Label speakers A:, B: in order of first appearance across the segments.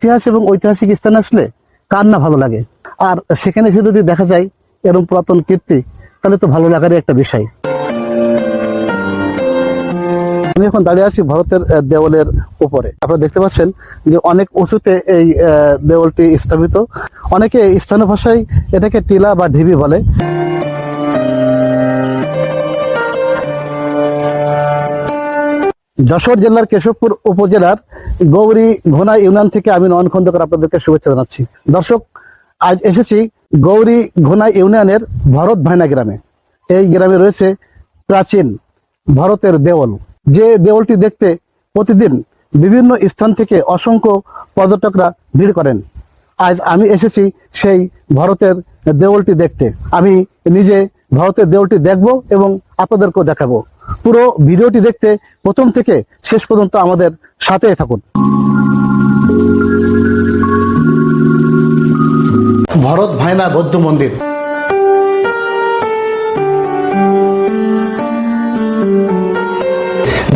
A: ইতিহাস এবং ঐতিহাসিক স্থান আসলে কার না ভালো লাগে? আর সেখানে এসে যদি দেখা যায় এরকম পুরাতন কীর্তি, তাহলে তো ভালো লাগারই একটা বিষয়। আমি এখন দাঁড়িয়ে আছি ভারতের দেওয়ালের উপরে। আপনারা দেখতে পাচ্ছেন যে অনেক উঁচুতে এই দেওয়ালটি স্থাপিত। অনেকে স্থানীয় ভাষায় এটাকে টিলা বা ঢিবি বলে। যশোর জেলার কেশবপুর উপজেলার গৌরী ঘোনা ইউনিয়ন থেকে আমি নয়ন খন্দকার আপনাদেরকে শুভেচ্ছা জানাচ্ছি। দর্শক, আজ এসেছি গৌরী ঘোনা ইউনিয়নের ভরত ভাইনা গ্রামে। এই গ্রামে রয়েছে প্রাচীন ভারতের দেওয়াল। যে দেওয়ালটি দেখতে প্রতিদিন বিভিন্ন স্থান থেকে অসংখ্য পর্যটকরা ভিড় করেন। আজ আমি এসেছি সেই ভারতের দেওয়ালটি দেখতে। আমি নিজে ভারতের দেওয়ালটি দেখব এবং আপনাদেরকেও দেখাবো। পুরো ভিডিওটি দেখতে প্রথম থেকে শেষ পর্যন্ত আমাদের সাথে থাকুন। ভরত ভাইনা বৌদ্ধ মন্দির।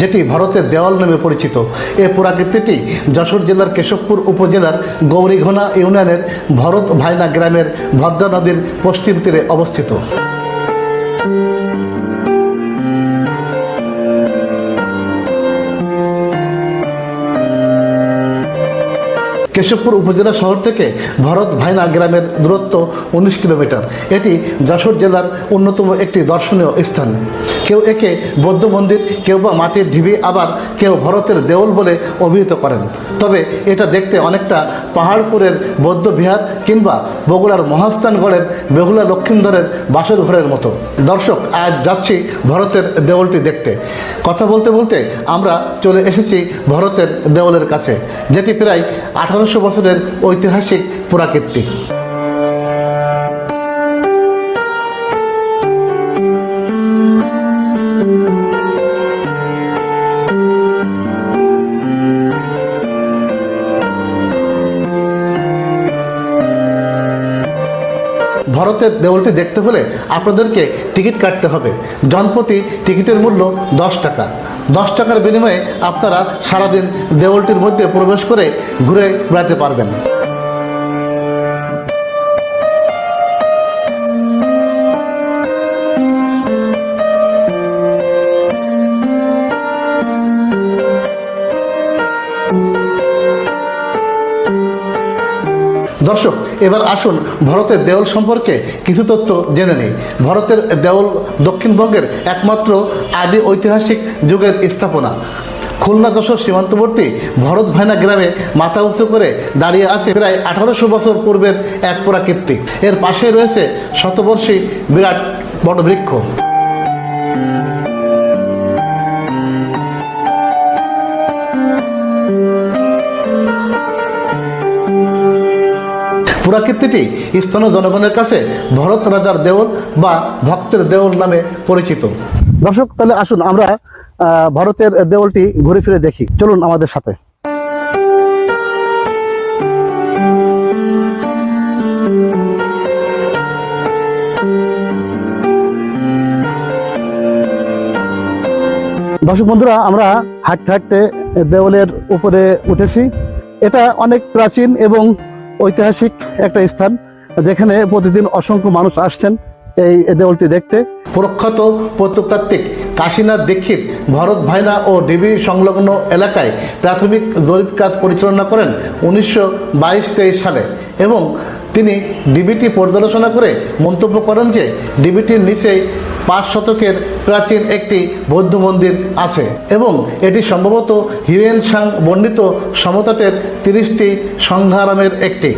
A: যেটি ভারতের দেওয়াল নামে পরিচিত। এই পুরাকীর্তিটি যশোর জেলার কেশবপুর উপজেলার গৌরীঘোনা ইউনিয়নের ভরত ভাইনা গ্রামের ভদ্রা নদীর পশ্চিম তীরে অবস্থিত। কেশবপুর উপজেলা শহর থেকে ভরত ভাইনা গ্রামের দূরত্ব উনিশ কিলোমিটার। এটি যশোর জেলার অন্যতম একটি দর্শনীয় স্থান। কেউ একে বৌদ্ধ মন্দির, কেউ বা মাটির ঢিবি, আবার কেউ ভরতের দেওল বলে অভিহিত করেন। তবে এটা দেখতে অনেকটা পাহাড়পুরের বৌদ্ধ বিহার কিংবা বগুড়ার মহাস্থানগড়ের বেহুলা লক্ষিন্দরের বাসর ঘরের মতো। দর্শক, আজ যাচ্ছি ভরতের দেওলটি দেখতে। কথা বলতে বলতে আমরা চলে এসেছি ভরতের দেওলের কাছে, যেটি প্রায় আঠারোশো বছরের ঐতিহাসিক পুরাকীর্তি। ভারতের দেউলটি দেখতে হলে আপনাদেরকে টিকিট কাটতে হবে। জনপ্রতি টিকিটের মূল্য দশ টাকা। দশ টাকার বিনিময়ে আপনারা সারাদিন দেউলটির মধ্যে প্রবেশ করে ঘুরে বেড়াতে পারবেন। দর্শক, এবার আসুন ভারতের দেওল সম্পর্কে কিছু তথ্য জেনে নিই। ভারতের দেওল দক্ষিণবঙ্গের একমাত্র আদি ঐতিহাসিক যুগের স্থাপনা। খুলনা যশোর সীমান্তবর্তী ভরত ভাইনা গ্রামে মাথা উঁচু করে দাঁড়িয়ে আছে প্রায় আঠারোশো বছর পূর্বের এক পুরাকীর্তি। এর পাশে রয়েছে শতবর্ষী বিরাট বটবৃক্ষ। পুরাকীর্তিটি স্থানীয় জনগণের কাছে ভরত রাজার দেওল বা ভক্তের দেওল নামে পরিচিত। দর্শক, তাহলে আসুন আমরা ভারতের দেওলটি ঘুরে ফিরে দেখি। চলুন আমাদের সাথে। দর্শক বন্ধুরা, আমরা হাঁটতে হাঁটতে দেওয়ালের উপরে উঠেছি। এটা অনেক প্রাচীন এবং ঐতিহাসিক একটা স্থান যেখানে প্রতিদিন অসংখ্য মানুষ আসছেন এই দেওয়ালটি দেখতে। প্রখ্যাত প্রত্নতাত্ত্বিক কাশীনাথ দীক্ষিত ভরত ভাইনা ও ডিবি সংলগ্ন এলাকায় প্রাথমিক জরিপ কাজ পরিচালনা করেন উনিশশো বাইশ তেইশ সালে এবং তিনি ডিবিটি পর্যালোচনা করে মন্তব্য করেন যে ডিবিটির নিচে পাঁচ শতকের প্রাচীন একটি বৌদ্ধ মন্দির আছে এবং এটি সম্ভবত হিউয়েন সাং বর্ণিত সমতটের তিরিশটি সংঘারামের একটি।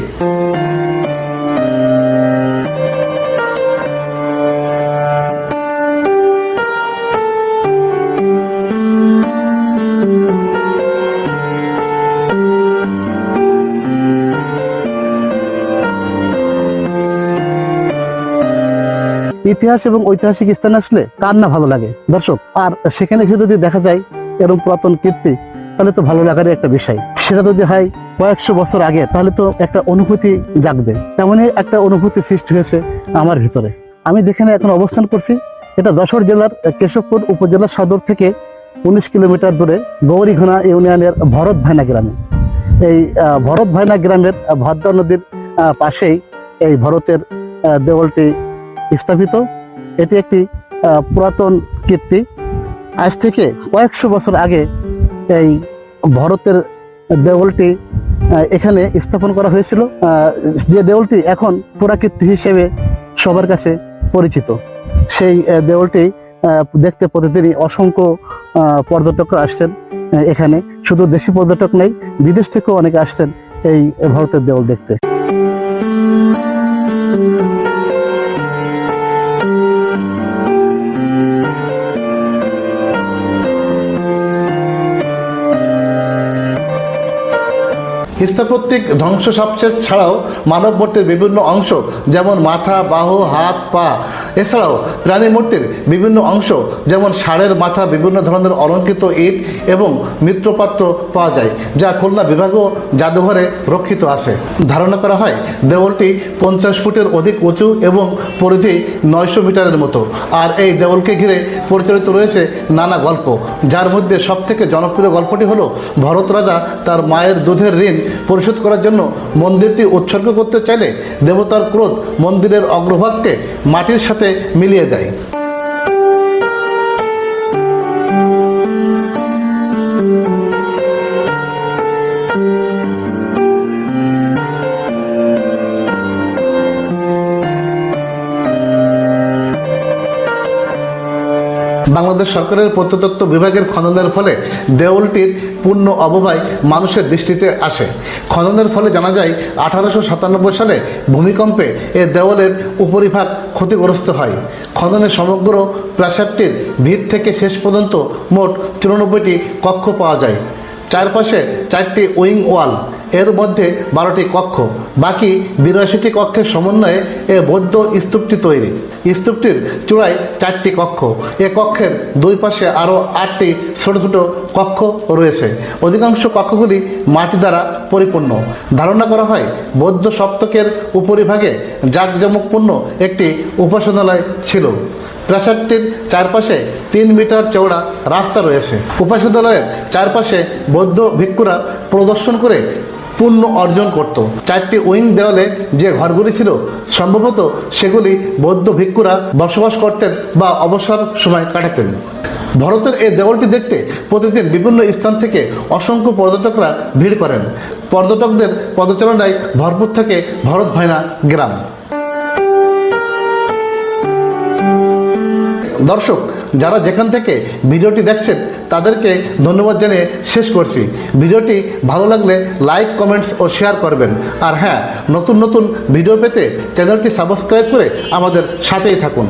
A: ইতিহাস এবং ঐতিহাসিক স্থানে আসলে কার না ভালো লাগে? দর্শক, আর সেখানে এসে যদি দেখা যায় এরকম পুরাতন কীর্তি, তাহলে তো ভালো লাগারই একটা বিষয়। সেটা যদি হয় কয়েকশো বছর আগে, তাহলে তো একটা অনুভূতি জাগবে। তেমনই একটা অনুভূতি সৃষ্টি হয়েছে আমার ভিতরে। আমি যেখানে এখন অবস্থান করছি, এটা যশোর জেলার কেশবপুর উপজেলা সদর থেকে উনিশ কিলোমিটার দূরে গৌরীঘোনা ইউনিয়নের ভরত ভাইনা গ্রামে। এই ভরত ভাইনা গ্রামের ভদ্রা নদীর পাশেই এই ভরতের দেওয়ালটি স্থাপিত। এটি একটি পুরাতন কীর্তি। আজ থেকে কয়েকশো বছর আগে এই ভরতের দেওয়ালটি এখানে স্থাপন করা হয়েছিল। যে দেওয়ালটি এখন পুরাকীর্তি হিসেবে সবার কাছে পরিচিত। সেই দেওয়ালটি দেখতে প্রতিদিনই অসংখ্য পর্যটকরা আসছেন এখানে। শুধু দেশি পর্যটক নেই, বিদেশ থেকেও অনেকে আসছেন এই ভারতের দেওয়াল দেখতে। স্থাপত্যিক ধ্বংস সবচেয়ে ছাড়াও মানব মর্তের বিভিন্ন অংশ যেমন মাথা বাহু হাত পা। এছাড়াও প্রাণী মূর্তির বিভিন্ন অংশ, যেমন ষাঁড়ের মাথা, বিভিন্ন ধরনের অলঙ্কৃত ইট এবং মিত্রপাত্র পাওয়া যায়, যা খুলনা বিভাগীয় জাদুঘরে রক্ষিত আছে। ধারণা করা হয়, দেওয়ালটি পঞ্চাশ ফুটের অধিক উঁচু এবং পরিধি নয়শো মিটারের মতো। আর এই দেওয়ালকে ঘিরে পরিচালিত রয়েছে নানা গল্প, যার মধ্যে সবথেকে জনপ্রিয় গল্পটি হলো, ভরত রাজা তার মায়ের দুধের ঋণ পরিশোধ করার জন্য মন্দিরটি উৎসর্গ করতে চাইলে দেবতার ক্রোধ মন্দিরের অগ্রভাগকে মাটির সাথে মিলিয়ে দেয়। বাংলাদেশ সরকারের প্রত্নতত্ত্ব বিভাগের খননের ফলে দেউলটির পূর্ণ অববায় মানুষের দৃষ্টিতে আসে। খননের ফলে জানা যায়, আঠারোশো সাতানব্বই সালে ভূমিকম্পে এ দেওয়ালের উপরিভাগ ক্ষতিগ্রস্ত হয়। খননে সমগ্র প্রাসাদটির ভিত থেকে শেষ পর্যন্ত মোট চুরানব্বইটি কক্ষ পাওয়া যায়। চারপাশে চারটি উইং ওয়াল, এর মধ্যে বারোটি কক্ষ, বাকি বিরাশিটি কক্ষের সমন্বয়ে এ বৌদ্ধ স্তূপটি তৈরি। স্তূপটির চূড়ায় চারটি কক্ষ, এ কক্ষের দুই পাশে আরও আটটি ছোট ছোট কক্ষ রয়েছে। অধিকাংশ কক্ষগুলি মাটি দ্বারা পরিপূর্ণ। ধারণা করা হয়, বৌদ্ধ সপ্তকের উপরিভাগে জাঁকজমকপূর্ণ একটি উপাসনালয় ছিল। প্রাসাদটির চারপাশে তিন মিটার চওড়া রাস্তা রয়েছে। উপাসনালয়ের চারপাশে বৌদ্ধ ভিক্ষুরা প্রদর্শন করে পুণ্য অর্জন করত। চারটি উইং দেওয়ালে যে ঘরগুলি ছিল, সম্ভবত সেগুলি বৌদ্ধ ভিক্ষুরা বসবাস করতেন বা অবসর সময় কাটাতেন। ভারতের এই দেওয়ালটি দেখতে প্রতিদিন বিভিন্ন স্থান থেকে অসংখ্য পর্যটকরা ভিড় করেন। পর্যটকদের পদচারণায় ভরপুর থাকে ভরত ভাইনা গ্রাম। দর্শক, যারা যেখান থেকে ভিডিওটি দেখছেন, তাদেরকে ধন্যবাদ জানিয়ে শেষ করছি। ভিডিওটি ভালো লাগলে লাইক, কমেন্টস ও শেয়ার করবেন। আর হ্যাঁ নতুন নতুন ভিডিও পেতে চ্যানেলটি সাবস্ক্রাইব করে আমাদের সাথেই থাকুন।